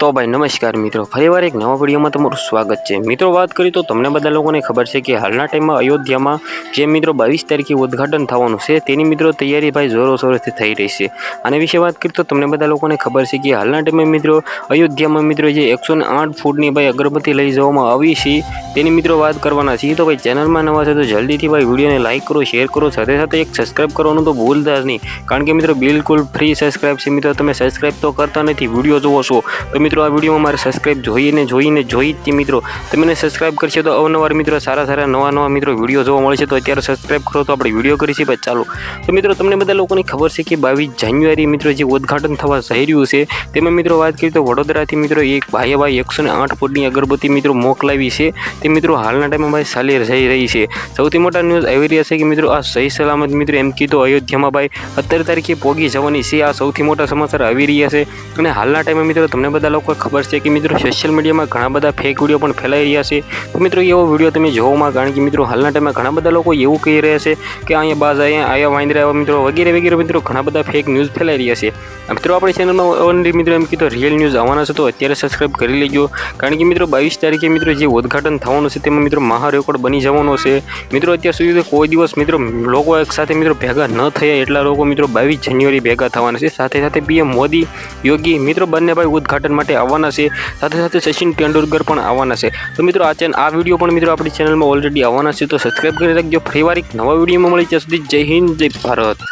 તો ભાઈ નમસ્કાર મિત્રો, ફરીવાર એક નવા વિડીયોમાં તમારું સ્વાગત છે. મિત્રો, વાત કરીએ તો તમને બધા લોકોને ખબર છે કે હાલના ટાઈમમાં અયોધ્યામાં જે મિત્રો બાવીસ તારીખે ઉદ્ઘાટન થવાનું છે, તેની મિત્રો તૈયારી ભાઈ જોરો શોરોથી થઈ રહી છે. આના વિશે વાત કરીએ તો તમને બધા લોકોને ખબર છે કે હાલના ટાઈમે મિત્રો, અયોધ્યામાં મિત્રો જે એકસો આઠ ફૂટની ભાઈ અગરબત્તી લઈ જવામાં આવી છે તેની મિત્રો વાત કરવાના છીએ તો ભાઈ ચેનલમાં નવા છે તો જલ્દીથી ભાઈ વિડીયોને લાઇક કરો શેર કરો, સાથે સાથે એક સબસ્ક્રાઇબ કરવાનું તો ભૂલતા જ નહીં. કારણ કે મિત્રો બિલકુલ ફ્રી સબસ્ક્રાઇબ છે મિત્રો. તમે સબસ્ક્રાઇબ તો કરતા નથી, વીડિયો જોવો છો. તો મિત્રો આ વિડીયોમાં મારે સબસ્ક્રાઇબ જોઈને જોઈને જોઈ જ તે મિત્રો. તમે સબસ્ક્રાઇબ કરશે તો અવનવાર મિત્રો સારા સારા નવા નવા મિત્રો વીડિયો જોવા મળશે તો અત્યારે સબસ્ક્રાઇબ કરો તો આપણે વીડિયો કરીશું ભાઈ ચાલો. તો મિત્રો તમને બધા લોકોને ખબર છે કે બાવીસ જાન્યુઆરી મિત્રો જે ઉદ્ઘાટન થવા જઈ રહ્યું છે, તેમાં મિત્રો વાત કરીએ તો વડોદરાથી મિત્રો એક ભાઈએ ભાઈ એકસો ને આઠ ફૂટની અગરબત્તી મિત્રો મોકલાવી છે. તે મિત્રો હાલના ટાઈમમાં ભાઈ ચાલી જઈ રહી છે. સૌથી મોટા ન્યૂઝ આવી રહ્યા છે કે મિત્રો આ સહી સલામત મિત્રો એમ કીધું અયોધ્યામાં ભાઈ અત્યારે તારીખે પોગી જવાની છે. આ સૌથી મોટા સમાચાર આવી રહ્યા છે. અને હાલના ટાઈમે મિત્રો તમને બધા લોકો ખબર છે કે મિત્રો સોશિયલ મીડિયામાં ઘણા બધા ફેક વીડિયો પણ ફેલાઈ રહ્યા છે. તો મિત્રો એવો વીડિયો તમે જોવામાં કારણ કે મિત્રો હાલના ટાઈમમાં ઘણા બધા લોકો એવું કહી રહ્યા છે કે અહીંયા બાજ અહીંયા આયા વાંદરા મિત્રો વગેરે વગેરે મિત્રો ઘણા બધા ફેક ન્યૂઝ ફેલાઈ રહ્યા છે. મિત્રો આપણી ચેનલમાં ઓનલી મિત્રો એમ કીધું રિયલ ન્યૂઝ આવવાના છે તો અત્યારે સબસ્ક્રાઈબ કરી લેજો. કારણ કે મિત્રો બાવીસ તારીખે મિત્રો જે ઉદ્ઘાટન થવાનું છે તેમાં મિત્રો મહા રેકોર્ડ બની જવાનો છે. મિત્રો અત્યાર સુધી કોઈ દિવસ મિત્રો લોકો એક સાથે મિત્રો ભેગા ન થયા એટલા લોકો મિત્રો બાવીસ જાન્યુઆરી ભેગા થવાના છે. સાથે સાથે પીએમ મોદી, યોગી મિત્રો બંને ભાઈ ઉદ્ઘાટન માટે આવવાના છે. સાથે સાથે સચિન તેંડુલકર પણ આવવાના છે. તો મિત્રો આ ચેન આ વીડિયો પણ મિત્રો આપણી ચેનલમાં ઓલરેડી આવવાના છે. તો સબસ્ક્રાઈબ કરી રાખજો. ફરીવાર એક નવા વિડીયોમાં મળી ત્યાં સુધી જય હિન્દ, જય ભારત.